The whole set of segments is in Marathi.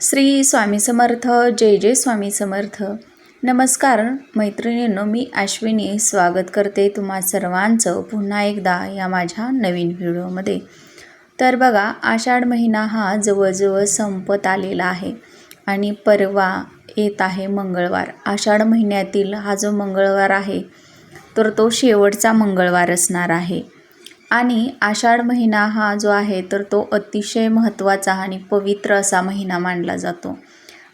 श्री स्वामी समर्थ जय जय स्वामी समर्थ. नमस्कार मैत्रिणींनो मी अश्विनी स्वागत करते तुम्हा सर्वांचं पुन्हा एकदा या माझ्या नवीन व्हिडिओमध्ये. तर बघा आषाढ महिना हा जवळजवळ संपत आलेला आहे आणि परवा येत आहे मंगळवार. आषाढ महिन्यातील हा जो मंगळवार आहे तर तो शेवटचा मंगळवार असणार आहे. आणि आषाढ महिना हा जो आहे तर तो अतिशय महत्त्वाचा आणि पवित्र असा महिना मानला जातो.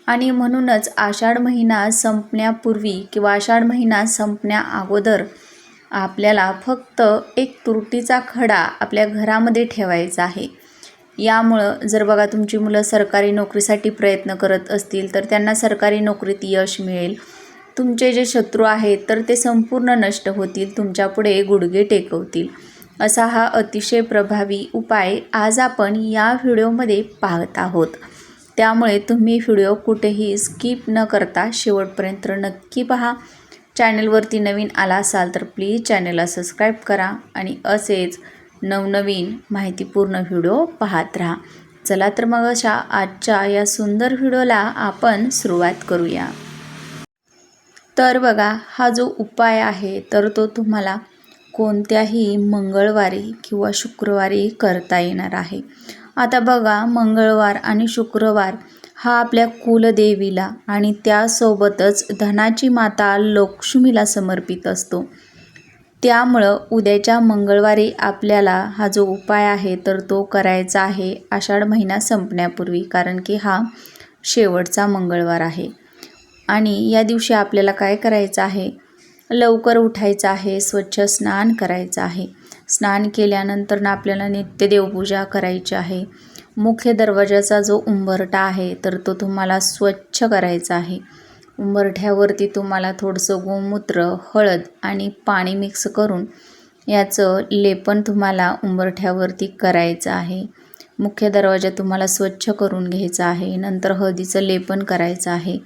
आणि म्हणूनच आषाढ महिना संपण्यापूर्वी किंवा आषाढ महिना संपण्या अगोदर आपल्याला फक्त एक तुरटीचा खडा आपल्या घरामध्ये ठेवायचा आहे. यामुळं जर बघा तुमची मुलं सरकारी नोकरीसाठी प्रयत्न करत असतील तर त्यांना सरकारी नोकरीत यश मिळेल. तुमचे जे शत्रू आहेत तर ते संपूर्ण नष्ट होतील तुमच्यापुढे गुडघे टेकवतील. असा हा अतिशय प्रभावी उपाय आज आपण या व्हिडिओमध्ये पाहत आहोत. त्यामुळे तुम्ही व्हिडिओ कुठेही स्किप न करता शेवटपर्यंत नक्की पहा. चॅनलवरती नवीन आला असाल तर प्लीज चॅनलला सबस्क्राईब करा आणि असेच नवनवीन माहितीपूर्ण व्हिडिओ पाहत राहा. चला तर मग अशा आजच्या या सुंदर व्हिडिओला आपण सुरुवात करूया. तर बघा हा जो उपाय आहे तर तो तुम्हाला कोणत्याही मंगळवारी किंवा शुक्रवारी करता येणार आहे. आता बघा मंगळवार आणि शुक्रवार हा आपल्या कुलदेवीला आणि त्यासोबतच धनाची माता लक्ष्मीला समर्पित असतो. त्यामुळं उद्याच्या मंगळवारी आपल्याला हा जो उपाय आहे तर तो करायचा आहे आषाढ महिना संपण्यापूर्वी कारण की हा शेवटचा मंगळवार आहे. आणि या दिवशी आपल्याला काय करायचं आहे? लवकर उठायचं आहे स्वच्छ स्नान करायचं आहे. स्नान केल्यानंतर ना आपल्याला नित्य देवपूजा करायची आहे. मुख्य दरवाजाचा जो उंबरठा आहे तर तो तुम्हाला स्वच्छ करायचा आहे. उंबरठ्यावरती तुम्हाला थोडंसं गोमूत्र हळद आणि पाणी मिक्स करून याचं लेपन तुम्हाला उंबरठ्यावरती करायचं आहे. मुख्य दरवाजा तुम्हाला स्वच्छ करून घ्यायचा आहे. नंतर हळदीचं लेपन करायचं आहे.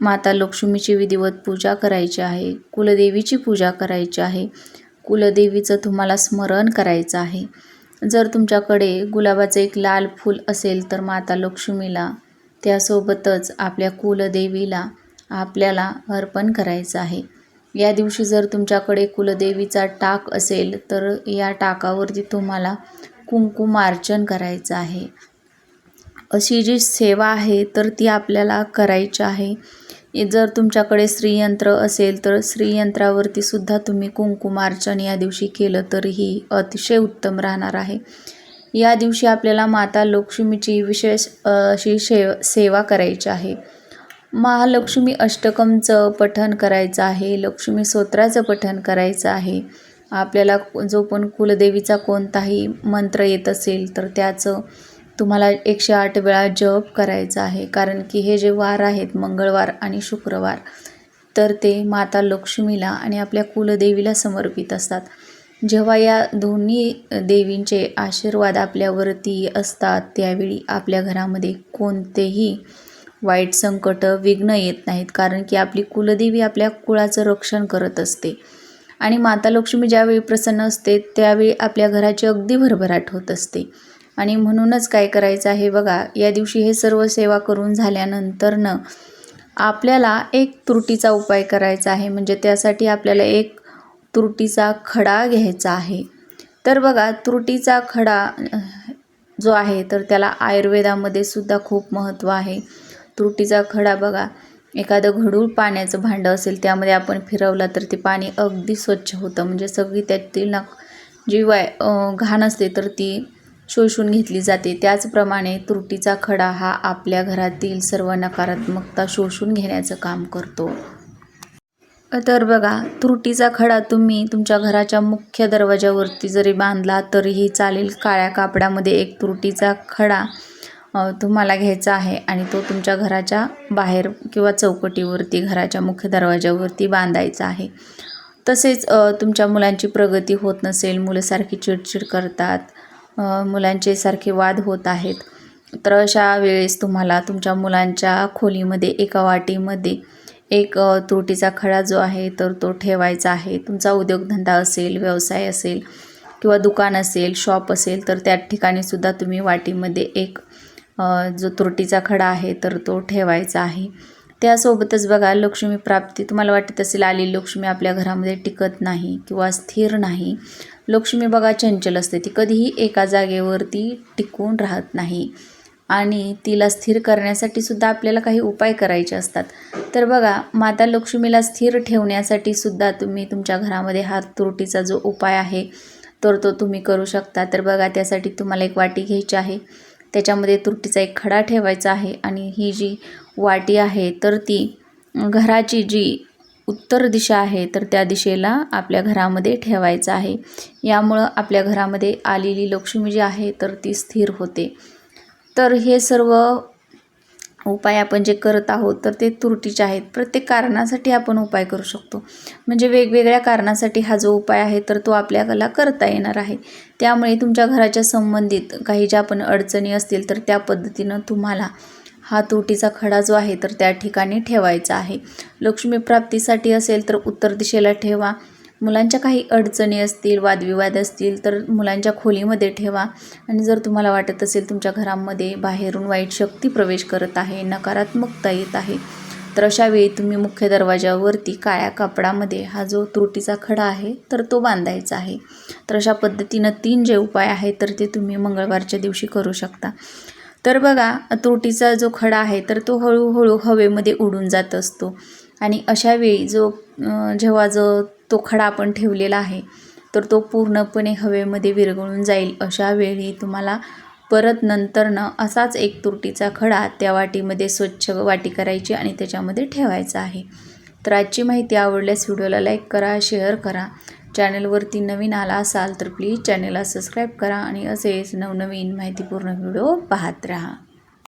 माता लक्ष्मीची विधिवत पूजा करायची आहे कुलदेवीची पूजा करायची आहे. कुलदेवीचं तुम्हाला स्मरण करायचं आहे. जर तुमच्याकडे गुलाबाचं एक लाल फूल असेल तर माता लक्ष्मीला त्यासोबतच आपल्या कुलदेवीला आपल्याला अर्पण करायचं आहे. या दिवशी जर तुमच्याकडे कुलदेवीचा टाक असेल तर या टाकावरती तुम्हाला कुंकुमार्चन करायचं आहे. अशी जी सेवा आहे तर ती आपल्याला करायची आहे. जर तुमच्याकडे श्रीयंत्र असेल तर स्त्रीयंत्रावरती सुद्धा तुम्ही कुंकुमार्चन या दिवशी केलं तरीही अतिशय उत्तम राहणार आहे. या दिवशी आपल्याला माता लक्ष्मीची विशेष अशी शेव सेवा करायची आहे. महालक्ष्मी अष्टकमचं पठण करायचं आहे लक्ष्मी स्तोत्राचं पठण करायचं आहे. आपल्याला जो पण कुलदेवीचा कोणताही मंत्र येत असेल तर त्याचं तुम्हाला एकशे आठ वेळा जप करायचा आहे. कारण की हे जे वार आहेत मंगळवार आणि शुक्रवार तर ते माता लक्ष्मीला आणि आपल्या कुलदेवीला समर्पित असतात. जेव्हा या दोन्ही देवींचे आशीर्वाद आपल्यावरती असतात त्यावेळी आपल्या घरामध्ये कोणतेही वाईट संकट विघ्न येत नाहीत. कारण की आपली कुलदेवी आपल्या कुळाचं रक्षण करत असते. आणि माता लक्ष्मी ज्यावेळी प्रसन्न असते त्यावेळी आपल्या घराची अगदी भरभराट होत असते. आणि म्हणूनच काय करायचं आहे बघा या दिवशी हे सर्व सेवा करून झाल्यानंतरनं आपल्याला एक त्रुटीचा उपाय करायचा आहे. म्हणजे त्यासाठी आपल्याला एक त्रुटीचा खडा घ्यायचा आहे. तर बघा त्रुटीचा खडा जो आहे तर त्याला आयुर्वेदामध्ये सुद्धा खूप महत्त्व आहे. त्रुटीचा खडा बघा एखादं घडूळ पाण्याचं भांडं असेल त्यामध्ये आपण फिरवलं तर ते पाणी अगदी स्वच्छ होतं. म्हणजे सगळी त्यातील ना जी वाय घाण असते तर ती शोषून घेतली जाते. त्याचप्रमाणे त्रुटीचा खडा हा आपल्या घरातील सर्व नकारात्मकता शोषून घेण्याचं काम करतो. तर बघा त्रुटीचा खडा तुम्ही तुमच्या घराच्या मुख्य दरवाजावरती जरी बांधला तरीही चालेल. काळ्या कापडामध्ये एक त्रुटीचा खडा तुम्हाला घ्यायचा आहे आणि तो तुमच्या घराच्या बाहेर किंवा चौकटीवरती घराच्या मुख्य दरवाजावरती बांधायचा आहे. तसेच तुमच्या मुलांची प्रगती होत नसेल मुलंसारखी चिडचिड करतात मुलांचे सारखे वाद होत आहेत. तर अशा वेळेस तुम्हाला तुमच्या मुलांच्या खोलीमध्ये एका वाटीमध्ये एक त्रुटीचा खडा जो आहे तर तो ठेवायचा आहे. तुमचा उद्योगधंदा असेल व्यवसाय असेल किंवा दुकान असेल शॉप असेल तर त्या ठिकाणी सुद्धा तुम्ही वाटीमध्ये एक जो तुरटीचा खडा आहे तर तो ठेवायचा आहे. त्यासोबतच बघा लक्ष्मी प्राप्ती. तुम्हाला वाटत असेल आलेली लक्ष्मी आपल्या घरामध्ये टिकत नाही किंवा स्थिर नाही. लक्ष्मी बघा चंचल असते. ती कधीही एका जागेवरती टिकून राहत नाही. आणि तिला स्थिर करण्यासाठी सुद्धा आपल्याला काही उपाय करायचे असतात. तर बघा माता लक्ष्मीला स्थिर ठेवण्यासाठी सुद्धा तुम्ही तुमच्या घरामध्ये हात तुरटीचा जो उपाय आहे तर तो तुम्ही करू शकता. तर बघा त्यासाठी तुम्हाला एक वाटी घ्यायची आहे. त्याच्यामध्ये तुरटीचा एक खडा ठेवायचा आहे आणि ही जी वाटी आहे तर ती घराची जी उत्तर दिशा आहे तर त्या दिशेला आपल्या घरामध्ये ठेवायचं आहे. यामुळं आपल्या घरामध्ये आलेली लक्ष्मी जी आहे तर ती स्थिर होते. तर हे सर्व उपाय आपण जे करत आहोत तर ते तुरटीचे आहेत. प्रत्येक कारणासाठी आपण उपाय करू शकतो. म्हणजे वेगवेगळ्या कारणासाठी हा जो उपाय आहे तर तो आपल्याला करता येणार आहे. त्यामुळे तुमच्या घराच्या संबंधित काही ज्या पण अडचणी असतील तर त्या पद्धतीनं तुम्हाला हा तुरटीचा खडा जो आहे तर त्या ठिकाणी ठेवायचा आहे. लक्ष्मी प्राप्तीसाठी असेल तर उत्तर दिशेला ठेवा. मुलांच्या काही अडचणी असतील वादविवाद असतील तर मुलांच्या खोलीमध्ये ठेवा. आणि जर तुम्हाला वाटत असेल तुमच्या घरामध्ये बाहेरून वाईट शक्ती प्रवेश करत आहे नकारात्मकता येत आहे तर अशा वेळी तुम्ही मुख्य दरवाजावरती काळ्या कापडामध्ये हा जो त्रुटीचा खडा आहे तर तो बांधायचा आहे. तर अशा पद्धतीनं तीन जे उपाय आहेत तर ते तुम्ही मंगळवारच्या दिवशी करू शकता. तर बघा त्रुटीचा जो खडा आहे तर तो हळूहळू हवेमध्ये उडून जात असतो. आणि अशावेळी जो जेव्हा जो तो खडा आपण ठेवलेला आहे तर तो पूर्णपणे हवेमध्ये विरघळून जाईल. अशा वेळी तुम्हाला परत नंतरनं असाच एक तुरटीचा खडा त्या वाटीमध्ये स्वच्छ वाटी करायची आणि त्याच्यामध्ये ठेवायचा आहे. तर आजची माहिती आवडल्यास व्हिडिओला लाईक करा शेअर करा. चॅनलवरती नवीन आला असाल तर प्लीज चॅनलला सबस्क्राईब करा आणि असेच नवनवीन माहितीपूर्ण व्हिडिओ पाहत राहा.